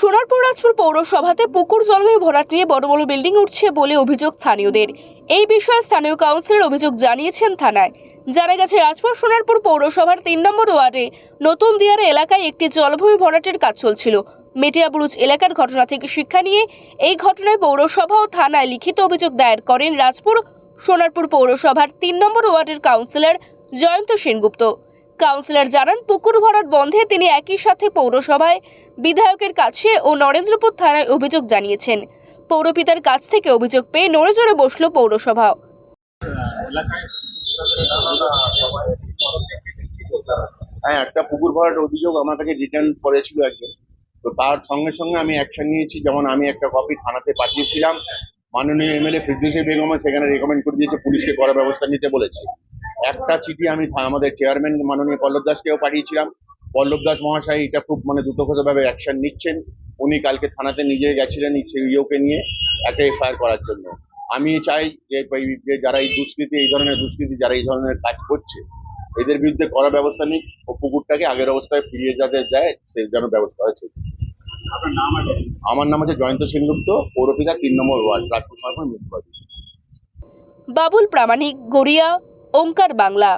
সোনারপুর রাজপুর পৌরসভাতে পুকুর জলবায়ু ভরাট নিয়ে বড় বড় বিল্ডিং উঠছে বলে অভিযোগ স্থানীয়দের। এই বিষয়ে স্থানীয় কাউন্সিলর অভিযোগ জানিয়েছেন থানায়। জানা গেছে, রাজপুর সোনারপুর পৌরসভার তিন নম্বর ওয়ার্ডে নতুন দিয়ার এলাকায় একটি জলভূমি ভরাটের কাজ চলছিল। মেটিয়াবুরুজ এলাকার ঘটনা থেকে শিক্ষা নিয়ে এই ঘটনায় পৌরসভা ও থানায় লিখিত অভিযোগ দায়ের করেন রাজপুর সোনারপুর পৌরসভার তিন নম্বর ওয়ার্ডের কাউন্সিলর জয়ন্ত সেনগুপ্ত। কাউন্সিলর জানান, পুকুর ভরাট বন্ধে তিনি একই সাথে পৌরসভায় বিধায়কের কাছে ও নরেন্দ্রপুর থানায় অভিযোগ জানিয়েছেন। পৌরপিতার কাছ থেকে অভিযোগ পেয়ে নড়েচড়ে বসল পৌরসভা। হ্যাঁ একটা পুকুর ভরাট অভিযোগ আমার কাছে রিটার্ন করেছিল একজন। তো তার সঙ্গে সঙ্গে আমি অ্যাকশন নিয়েছি, যেমন আমি একটা কপি থানাতে পাঠিয়েছিলাম। মাননীয় এমএলএ ফিরদৌসী বেগম সেখানে রেকমেন্ড করে দিয়েছে, পুলিশকে করা ব্যবস্থা নিতে বলেছে। একটা চিঠি আমি আমাদের চেয়ারম্যান মাননীয় পল্লব দাসকেও পাঠিয়েছিলাম। পল্লব দাস মহাশয় এটা খুব মানে দ্রুতগতভাবে অ্যাকশন নিচ্ছেন। উনি কালকে থানাতে নিজে গেছিলেন সিইওকে নিয়ে একটা এফআইআর করার জন্য। আমি চাই যে যে যারা এই দুষ্কৃতি এই ধরনের দুষ্কৃতি যারা এই ধরনের কাজ করছে এদের বিরুদ্ধে করা ব্যবস্থা নিক ও পুকুরটাকে আগের অবস্থায় ফিরিয়ে যাতে দেয় সে যেন ব্যবস্থা হয়েছে আমার নাম হচ্ছে জয়ন্ত সেনগুপ্ত পৌরপিতা তিন নম্বর ওয়ার্ড রাজপুর সরকার মিউনিসিপালিটি বাবুল প্রামাণিক গড়িয়া। ওঙ্কার বাংলা।